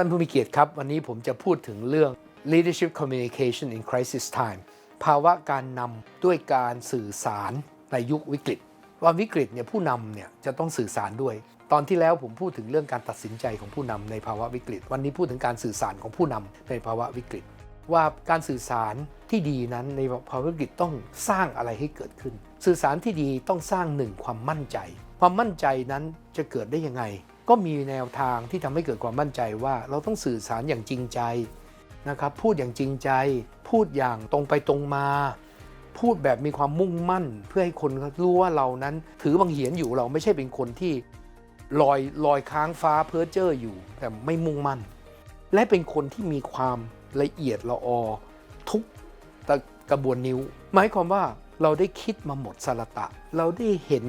ท่านผู้มีเกียรติครับ วันนี้ผมจะพูดถึงเรื่อง leadership communication in crisis time ภาวะการนำด้วยการสื่อสารในยุควิกฤตวันวิกฤตเนี่ยผู้นำเนี่ยจะต้องสื่อสารด้วย ตอนที่แล้วผมพูดถึงเรื่องการตัดสินใจของผู้นำในภาวะวิกฤต วันนี้พูดถึงการสื่อสารของผู้นำในภาวะวิกฤต ว่าการสื่อสารที่ดีนั้นในภาวะวิกฤตต้องสร้างอะไรให้เกิดขึ้น สื่อสารที่ดีต้องสร้างหนึ่งความมั่นใจ ความมั่นใจนั้นจะเกิดได้ยังไง ก็มีแนวทางที่ทำให้เกิดความมั่นใจว่าเราต้องสื่อสารอย่างจริงใจนะครับพูดอย่างจริงใจ พูดอย่างตรงไปตรงมา พูดแบบมีความมุ่งมั่น เพื่อให้คนรู้ว่าเรานั้น ถือบางเหียนอยู่เราไม่ใช่เป็นคนที่ลอยลอยค้างฟ้าเพ้อเจ้ออยู่ แต่ไม่มุ่งมั่น และเป็นคนที่มีความละเอียดละออทุกกระบวนนิ้ว หมายความว่าเราได้คิดมาหมดสารตะ เราได้เห็น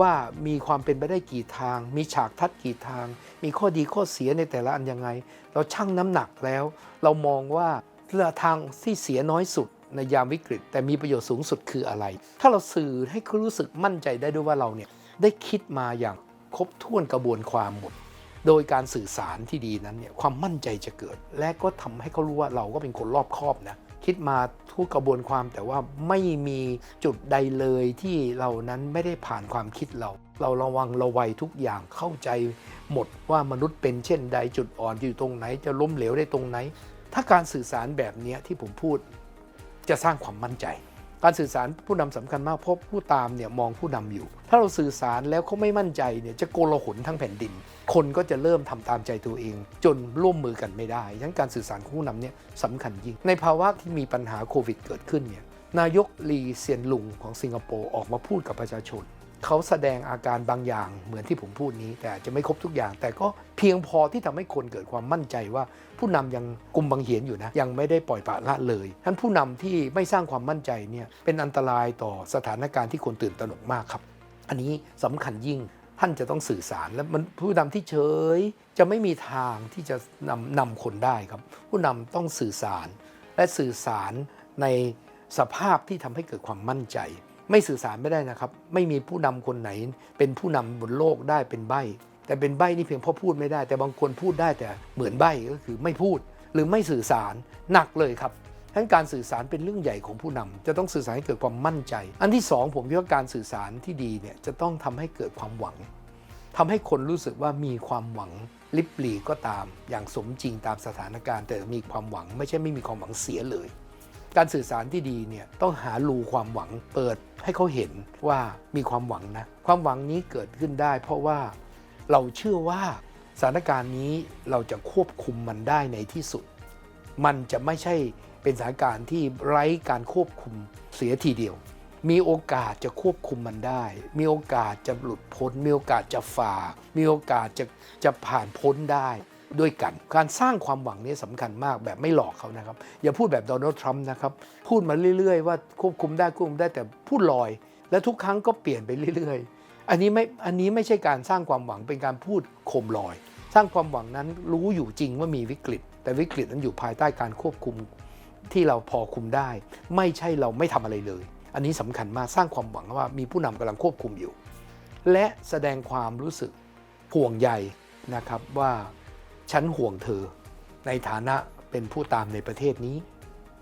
ว่ามีความเป็นไปได้กี่ทาง มีฉากทัดกี่ทาง มีข้อดีข้อเสียในแต่ละอันยังไง เราชั่งน้ำหนักแล้ว เรามองว่าทางที่เสียน้อยสุดในยามวิกฤต แต่มีประโยชน์สูงสุดคืออะไร ถ้าเราสื่อให้เขารู้สึกมั่นใจได้ด้วยว่าเราเนี่ยได้คิดมาอย่างครบถ้วนกระบวนความหมด โดยการสื่อสารที่ดีนั้นเนี่ยความมั่นใจจะเกิด และก็ทำให้เขารู้ว่าเราก็เป็นคนรอบคอบนะ คิดมาทุกกระบวนความแต่ว่าไม่มีจุดใดเลยที่เรานั้นไม่ได้ผ่านความคิดเรา เราระวังระวัยทุกอย่างเข้าใจหมดว่ามนุษย์เป็นเช่นใดจุดอ่อนอยู่ตรงไหน จะล้มเหลวได้ตรงไหน ถ้าการสื่อสารแบบนี้ที่ผมพูดจะสร้างความมั่นใจ การสื่อสารผู้นำสำคัญมากเพราะผู้ตามเนี่ยมองผู้นำอยู่ ถ้าเราสื่อสารแล้วเขาไม่มั่นใจเนี่ยจะโกลาหลทั้งแผ่นดิน คนก็จะเริ่มทำตามใจตัวเอง จนร่วมมือกันไม่ได้ดังการสื่อสารของผู้นำเนี่ยสำคัญยิ่ง ในภาวะที่มีปัญหาโควิดเกิดขึ้นเนี่ยนายกลีเซียนลุงของสิงคโปร์ออกมาพูดกับประชาชน เขาแสดงอาการบางอย่างเหมือนที่ผมพูดนี้ แต่จะไม่ครบทุกอย่าง แต่ก็เพียงพอที่ทำให้คนเกิดความมั่นใจว่า ผู้นำยังกุมบังเหียนอยู่นะยังไม่ได้ปล่อยปละละเลยท่านผู้นำที่ไม่สร้างความมั่นใจเนี่ยเป็นอันตรายต่อสถานการณ์ที่คนตื่นตระหนกมากครับ อันนี้สำคัญยิ่งท่านจะต้องสื่อสารและมันผู้นำที่เฉย จะไม่มีทางที่จะนำนำคนได้ครับ ผู้นำต้องสื่อสาร และสื่อสารในสภาพที่ทำให้เกิดความมั่นใจ ไม่สื่อสารไม่ได้นะครับ ไม่มีผู้นำคนไหน เป็นผู้นำบนโลกได้เป็นใบแต่เป็นใบนี่เพียงเพราะพูดไม่ได้ แต่บางคนพูดได้แต่เหมือนใบก็คือไม่พูดหรือไม่สื่อสารหนักเลยครับทั้งการสื่อสารเป็นเรื่องใหญ่ของผู้นำจะต้องสื่อสารให้เกิดความมั่นใจ อันที่สองผมคิดว่าการสื่อสารที่ดีเนี่ยจะต้องทำให้เกิดความหวังทำให้คนรู้สึกว่ามีความหวังลิบหลีก็ตาม อย่างสมจริงตามสถานการณ์ แต่มีความหวังไม่ใช่ไม่มีความหวังเสียเลย การสื่อสารที่ดีเนี่ยต้องหารูความหวังเปิดให้เขาเห็นว่ามีความหวังนะ ความหวังนี้เกิดขึ้นได้ เพราะว่าเราเชื่อว่าสถานการณ์นี้เราจะควบคุมมันได้ในที่สุด มันจะไม่ใช่เป็นสถานการณ์ที่ไร้การควบคุมเสียทีเดียว มีโอกาสจะควบคุมมันได้ มีโอกาสจะหลุดพ้น มีโอกาสจะฝ่า มีโอกาสจะจะผ่านพ้นได้ ด้วยกัน การสร้างความหวังนี้สำคัญมากแบบไม่หลอกเขานะครับ อย่าพูดแบบโดนัลด์ทรัมป์นะครับ พูดมาเรื่อยๆ ว่าควบคุมได้ควบคุมได้แต่พูดลอย และทุกครั้งก็เปลี่ยนไปเรื่อยๆ อันนี้ไม่อันนี้ไม่ใช่การสร้างความหวังเป็นการพูดโคมลอย สร้างความหวังนั้นรู้อยู่จริงว่ามีวิกฤต แต่วิกฤตนั้นอยู่ภายใต้การควบคุมที่เราพอคุมได้ ไม่ใช่เราไม่ทำอะไรเลย อันนี้สำคัญมากสร้างความหวังว่ามีผู้นำกำลังควบคุมอยู่ และแสดงความรู้สึกห่วงใยนะครับว่า ฉันห่วงเธอ ในฐานะเป็นผู้ตามในประเทศนี้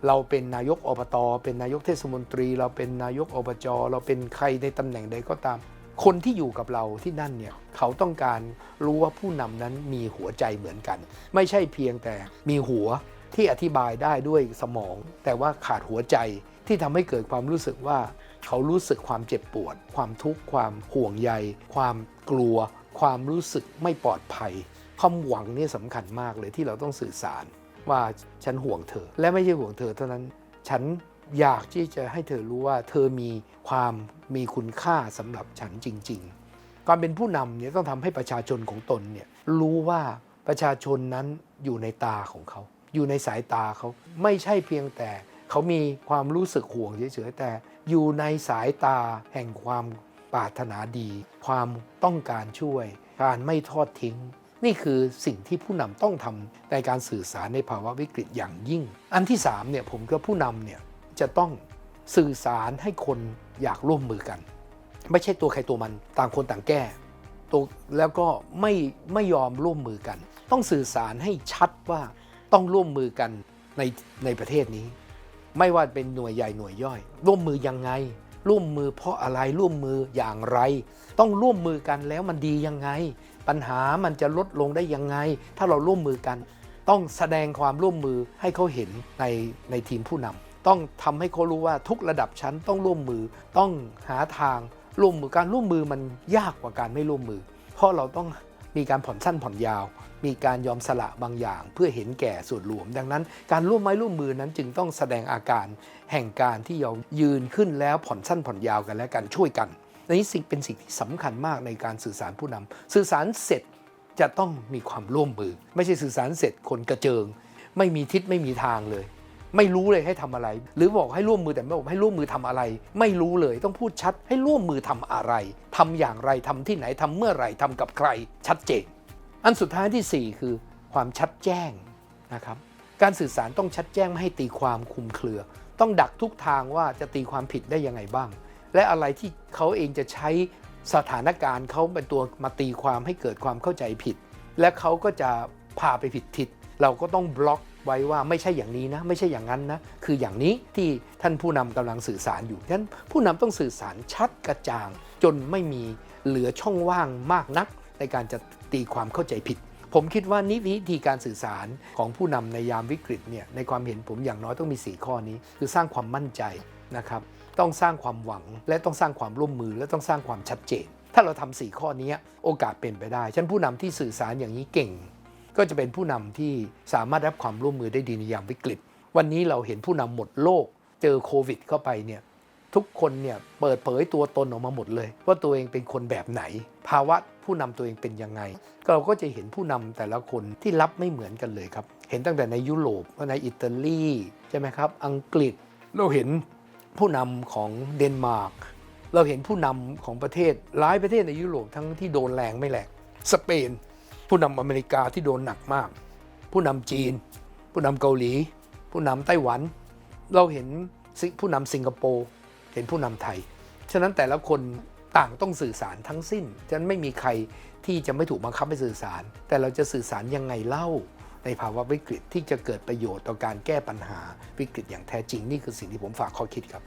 เราเป็นนายกอบตเป็นนายกเทศมนตรี เราเป็นนายกอบจ เราเป็นใครในตำแหน่งใดก็ตาม คนที่อยู่กับเราที่นั่นเนี่ยเขาต้องการรู้ว่าผู้นำนั้นมีหัวใจเหมือนกัน ไม่ใช่เพียงแต่มีหัวที่อธิบายได้ด้วยสมอง แต่ว่าขาดหัวใจที่ทำให้เกิดความรู้สึกว่า เขารู้สึกความเจ็บปวด ความทุกข์ความห่วงใย ความกลัว ความรู้สึกไม่ปลอดภัย ความหวังนี่สำคัญมากเลยที่เราต้องสื่อสารว่าฉันห่วงเธอ และไม่ใช่ห่วงเธอเท่านั้น ฉันอยากที่จะให้เธอรู้ว่าเธอมีความมีคุณค่าสำหรับฉันจริง ๆ การเป็นผู้นำเนี่ยต้องทำให้ประชาชนของตนเนี่ยรู้ว่าประชาชนนั้นอยู่ในตาของเขา อยู่ในสายตาเขาไม่ใช่เพียงแต่เขามีความรู้สึกห่วงเฉยๆแต่อยู่ในสายตาแห่งความปรารถนาดี ความต้องการช่วย การไม่ทอดทิ้ง นี่คือสิ่งที่ผู้นำต้องทำในการสื่อสารในภาวะวิกฤตอย่างยิ่ง อันที่3เนี่ยผมก็ผู้นำเนี่ยจะต้องสื่อสารให้คนอยากร่วมมือกัน ไม่ใช่ตัวใครตัวมันต่างคนต่างแก้ตัวแล้วก็ไม่ไม่ยอมร่วมมือกัน ต้องสื่อสารให้ชัดว่าต้องร่วมมือกันในในประเทศนี้ ไม่ว่าเป็นหน่วยใหญ่หน่วยย่อย ร่วมมือยังไง ร่วมมือเพราะอะไรร่วมมืออย่างไร ต้องร่วมมือกันแล้วมันดียังไง ปัญหามันจะลดลงได้ยังไง ถ้าเราร่วมมือกัน ต้องแสดงความร่วมมือให้เขาเห็นในในทีมผู้นำต้องทำให้เขารู้ว่าทุกระดับชั้นต้องร่วมมือ ต้องหาทางร่วมมือการร่วมมือมันยากกว่าการไม่ร่วมมือ เพราะเราต้องมีการผ่อนสั้นผ่อนยาว มีการยอมสละบางอย่าง เพื่อเห็นแก่ส่วนรวม ดังนั้น การร่วมไม้ร่วมมือนั้นจึงต้องแสดงอาการ แห่งการที่เรายืนขึ้นแล้วผ่อนสั้นผ่อนยาวกันและกันช่วยกัน นนี้สิ่งเป็นสิ่งที่สำคัญมากในการสื่อสารผู้นำสื่อสารเสร็จจะต้องมีความร่วมมือ ไม่ใช่สื่อสารเสร็จคนกระเจิง ไม่มีทิศไม่มีทางเลย ไม่รู้เลยให้ทำอะไร หรือบอกให้ร่วมมือแต่ไม่บอกให้ร่วมมือทำอะไร ไม่รู้เลยต้องพูดชัดให้ร่วมมือทำอะไรทำอย่างไรทำที่ไหนทำเมื่อไหร่ทำกับใคร ชัดเจน อันสุดท้ายที่ 4 คือความชัดแจ้งนะครับการสื่อสารต้องชัดแจ้งไม่ให้ตีความคลุมเครือ ต้องดักทุกทางว่าจะตีความผิดได้ยังไงบ้าง และอะไรที่เขาเองจะใช้สถานการณ์เขาเป็นตัวมาตีความให้เกิดความเข้าใจผิด และเขาก็จะพาไปผิดทิศเราก็ต้องบล็อกไว้ว่าไม่ใช่อย่างนี้นะ ไม่ใช่อย่างนั้นนะ คืออย่างนี้ที่ท่านผู้นำกำลังสื่อสารอยู่ฉะนั้นผู้นำต้องสื่อสารชัดกระจ่าง จนไม่มีเหลือช่องว่างมากนัก ในการจะตีความเข้าใจผิด ผมคิดว่านิวิธีการสื่อสารของผู้นำในยามวิกฤตเนี่ยในความเห็นผมอย่างน้อยต้องมี 4 ข้อนี้ คือสร้างความมั่นใจนะครับ ต้องสร้างความหวัง และต้องสร้างความร่วมมือ และต้องสร้างความชัดเจน ถ้าเราทำ4ข้อนี้โอกาสเป็นไปได้ฉันผู้นำที่สื่อสารอย่างนี้เก่ง ก็จะเป็นผู้นำที่สามารถรับความร่วมมือได้ดีในยามวิกฤต วันนี้เราเห็นผู้นำหมดโลก เจอโควิด เข้าไปเนี่ยทุกคนเนี่ยเปิดเผยตัวตนออกมาหมดเลย ว่าตัวเองเป็นคนแบบไหน ภาวะผู้นำตัวเองเป็นยังไง เราก็จะเห็นผู้นำแต่ละคนที่รับไม่เหมือนกันเลยครับ เห็นตั้งแต่ในยุโรปในอิตาลีใช่ไหมครับ อังกฤษเราเห็น ผู้นำของเดนมาร์กเราเห็นผู้นำของประเทศหลายประเทศในยุโรปทั้งที่โดนแรงไม่แรงสเปน ผู้นำอเมริกาที่โดนหนักมาก ผู้นำจีน ผู้นำเกาหลี ผู้นำไต้หวัน เราเห็นผู้นำสิงคโปร์เห็นผู้นำไทย ฉะนั้นแต่ละคนต่างต้องสื่อสารทั้งสิ้น ฉะนั้นไม่มีใครที่จะไม่ถูกบังคับให้สื่อสาร แต่เราจะสื่อสารยังไงเล่า ในภาวะวิกฤตที่จะเกิดประโยชน์ต่อการแก้ปัญหาวิกฤตอย่างแท้จริงนี่คือสิ่งที่ผมฝากข้อคิดครับ